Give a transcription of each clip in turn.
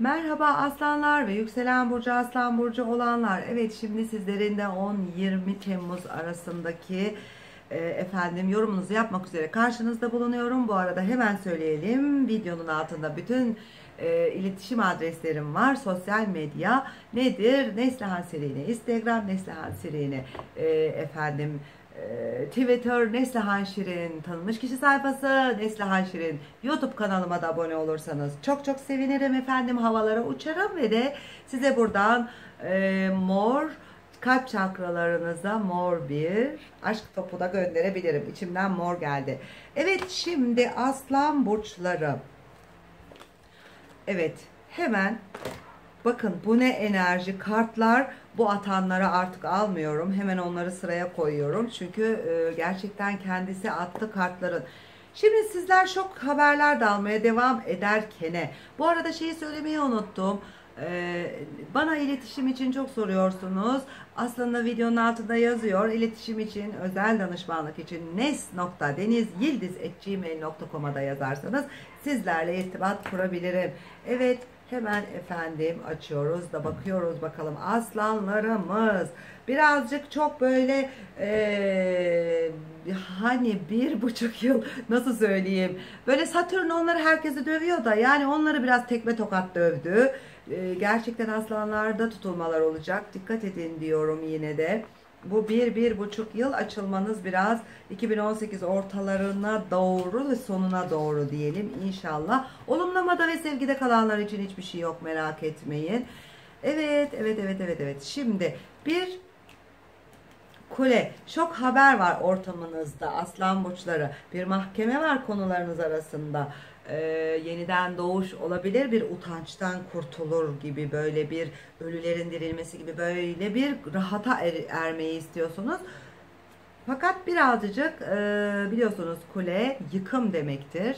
Merhaba aslanlar ve yükselen burcu aslan burcu olanlar. Evet şimdi sizlerin de 10-20 Temmuz arasındaki e, efendim yorumunuzu yapmak üzere karşınızda bulunuyorum. Bu arada hemen söyleyelim videonun altında bütün e, iletişim adreslerim var. Sosyal medya nedir? Neslihan Serine, Instagram Neslihan Serine, e, efendim Twitter Neslihan Şirin, tanınmış kişi sayfası Neslihan Şirin, YouTube kanalıma da abone olursanız çok çok sevinirim efendim. Havalara uçarım ve de size buradan e, mor kalp çakralarınıza mor bir aşk topu da gönderebilirim. İçimden mor geldi. Evet şimdi aslan burçları. Evet hemen bakın bu ne enerji kartlar bu atanlara artık almıyorum. Hemen onları sıraya koyuyorum. Çünkü e, gerçekten kendisi attı kartların. Şimdi sizler şok haberler de almaya devam ederken bu arada şeyi söylemeyi unuttum. Ee, bana iletişim için çok soruyorsunuz. Aslında videonun altında yazıyor. İletişim için, özel danışmanlık için nes.denizyildiz.gmail.com'a da yazarsanız sizlerle irtibat kurabilirim. Evet, Hemen efendim açıyoruz da bakıyoruz bakalım aslanlarımız. Birazcık çok böyle ee, hani bir buçuk yıl nasıl söyleyeyim? Böyle Satürn onları herkesi dövüyor da yani onları biraz tekme tokat dövdü. E, gerçekten aslanlarda tutulmalar olacak. Dikkat edin diyorum yine de bu bir, bir buçuk yıl açılmanız biraz 2018 ortalarına doğru ve sonuna doğru diyelim inşallah. Olumlamada ve sevgide kalanlar için hiçbir şey yok merak etmeyin. Evet, evet, evet, evet, evet. Şimdi bir kule, şok haber var ortamınızda aslan burçları. Bir mahkeme var konularınız arasında e, yeniden doğuş olabilir bir utançtan kurtulur gibi böyle bir ölülerin dirilmesi gibi böyle bir rahata er, ermeyi istiyorsunuz. Fakat birazcık e, biliyorsunuz kule yıkım demektir.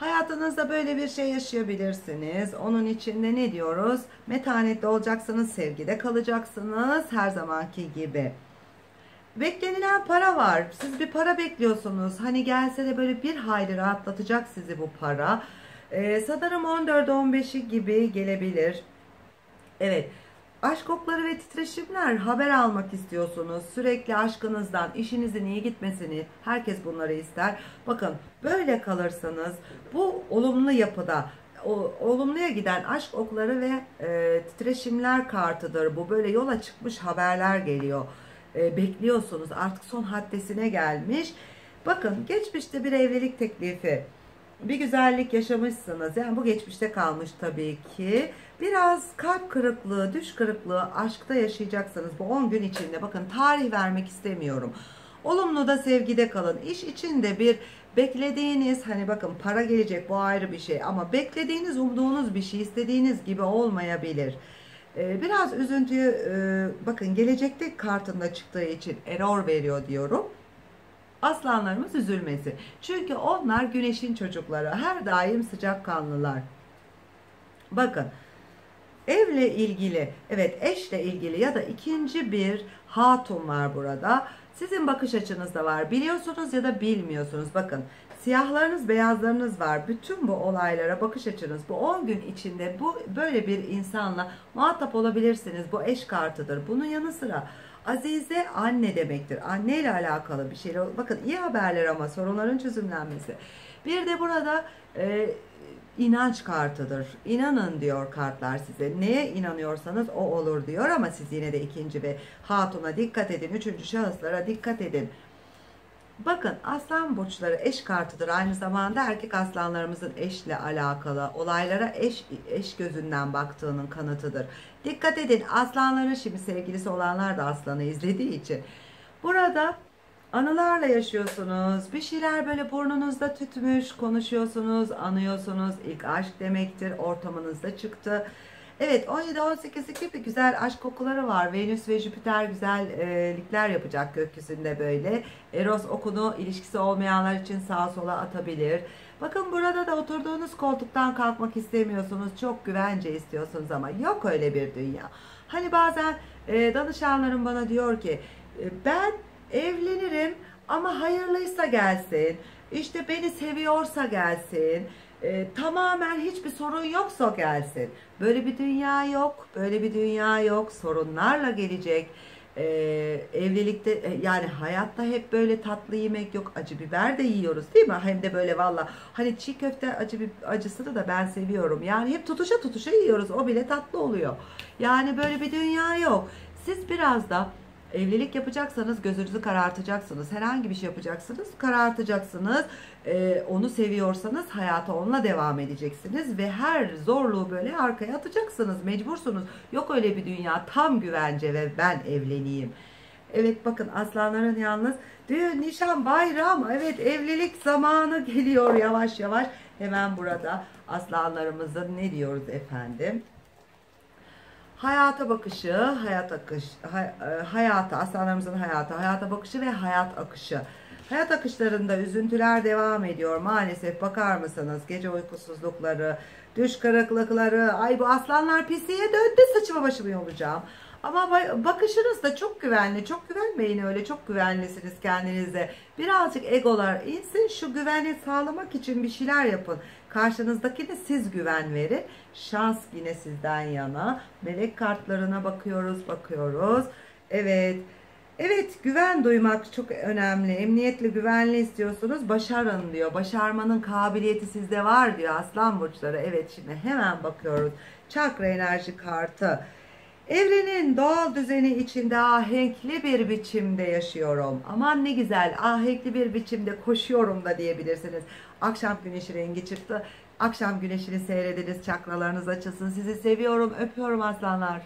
Hayatınızda böyle bir şey yaşayabilirsiniz. Onun için de ne diyoruz? Metanetli olacaksınız, sevgide kalacaksınız her zamanki gibi. Beklenilen para var. Siz bir para bekliyorsunuz. Hani gelse de böyle bir hayli rahatlatacak sizi bu para. Ee, sanırım 14-15'i gibi gelebilir. Evet. Aşk okları ve titreşimler haber almak istiyorsunuz. Sürekli aşkınızdan, işinizin iyi gitmesini herkes bunları ister. Bakın böyle kalırsanız bu olumlu yapıda o, olumluya giden aşk okları ve e, titreşimler kartıdır. Bu böyle yola çıkmış haberler geliyor e, bekliyorsunuz. Artık son haddesine gelmiş. Bakın geçmişte bir evlilik teklifi, bir güzellik yaşamışsınız. Yani bu geçmişte kalmış tabii ki. Biraz kalp kırıklığı, düş kırıklığı aşkta yaşayacaksınız bu 10 gün içinde. Bakın tarih vermek istemiyorum. Olumlu da sevgide kalın. İş içinde bir beklediğiniz hani bakın para gelecek bu ayrı bir şey ama beklediğiniz umduğunuz bir şey istediğiniz gibi olmayabilir. Ee, biraz üzüntüyü e, bakın gelecekte kartında çıktığı için error veriyor diyorum. Aslanlarımız üzülmesi. Çünkü onlar güneşin çocukları. Her daim sıcakkanlılar. Bakın evle ilgili evet eşle ilgili ya da ikinci bir hatun var burada. Sizin bakış açınız da var. Biliyorsunuz ya da bilmiyorsunuz. Bakın Siyahlarınız, beyazlarınız var. Bütün bu olaylara bakış açınız bu 10 gün içinde bu böyle bir insanla muhatap olabilirsiniz. Bu eş kartıdır. Bunun yanı sıra Azize anne demektir. Anne ile alakalı bir şey. Bakın iyi haberler ama sorunların çözümlenmesi. Bir de burada e, inanç kartıdır. İnanın diyor kartlar size. Neye inanıyorsanız o olur diyor ama siz yine de ikinci ve hatuna dikkat edin. Üçüncü şahıslara dikkat edin. Bakın aslan burçları eş kartıdır. Aynı zamanda erkek aslanlarımızın eşle alakalı olaylara eş, eş gözünden baktığının kanıtıdır. Dikkat edin aslanların şimdi sevgilisi olanlar da aslanı izlediği için. Burada anılarla yaşıyorsunuz. Bir şeyler böyle burnunuzda tütmüş konuşuyorsunuz, anıyorsunuz. İlk aşk demektir. Ortamınızda çıktı. Evet 17-18 gibi güzel aşk kokuları var. Venüs ve Jüpiter güzellikler yapacak gökyüzünde böyle. Eros okunu ilişkisi olmayanlar için sağa sola atabilir. Bakın burada da oturduğunuz koltuktan kalkmak istemiyorsunuz. Çok güvence istiyorsunuz ama yok öyle bir dünya. Hani bazen e, danışanlarım bana diyor ki e, ben evlenirim ama hayırlıysa gelsin. İşte beni seviyorsa gelsin e, tamamen hiçbir sorun yoksa gelsin. Böyle bir dünya yok, böyle bir dünya yok. Sorunlarla gelecek. E, evlilikte yani hayatta hep böyle tatlı yemek yok. Acı biber de yiyoruz değil mi? Hem de böyle valla hani çiğ köfte acı bir acısını da ben seviyorum. Yani hep tutuşa tutuşa yiyoruz. O bile tatlı oluyor. Yani böyle bir dünya yok. Siz biraz da Evlilik yapacaksanız gözünüzü karartacaksınız. Herhangi bir şey yapacaksınız, karartacaksınız. Ee, onu seviyorsanız hayata onunla devam edeceksiniz ve her zorluğu böyle arkaya atacaksınız. Mecbursunuz. Yok öyle bir dünya tam güvence ve ben evleneyim. Evet bakın aslanların yalnız düğün, nişan, bayram, evet evlilik zamanı geliyor yavaş yavaş. Hemen burada aslanlarımızın ne diyoruz efendim? Hayata bakışı, hayat akış, hay, e, hayata, aslanlarımızın hayata, hayata bakışı ve hayat akışı. Hayat akışlarında üzüntüler devam ediyor maalesef bakar mısınız? Gece uykusuzlukları, düş kırıklıkları, ay bu aslanlar pisiye döndü saçımı başımı yolacağım. Ama bakışınız da çok güvenli. Çok güvenmeyin öyle. Çok güvenlisiniz kendinize. Birazcık egolar insin. Şu güveni sağlamak için bir şeyler yapın. Karşınızdakine siz güven verin. Şans yine sizden yana. Melek kartlarına bakıyoruz, bakıyoruz. Evet. Evet güven duymak çok önemli. Emniyetli güvenli istiyorsunuz. Başarın diyor. Başarmanın kabiliyeti sizde var diyor aslan burçları. Evet şimdi hemen bakıyoruz. Çakra enerji kartı. Evrenin doğal düzeni içinde ahenkli bir biçimde yaşıyorum. Aman ne güzel ahenkli bir biçimde koşuyorum da diyebilirsiniz. Akşam güneşi rengi çıktı. Akşam güneşini seyrediniz, çakralarınız açılsın. Sizi seviyorum, öpüyorum aslanlar.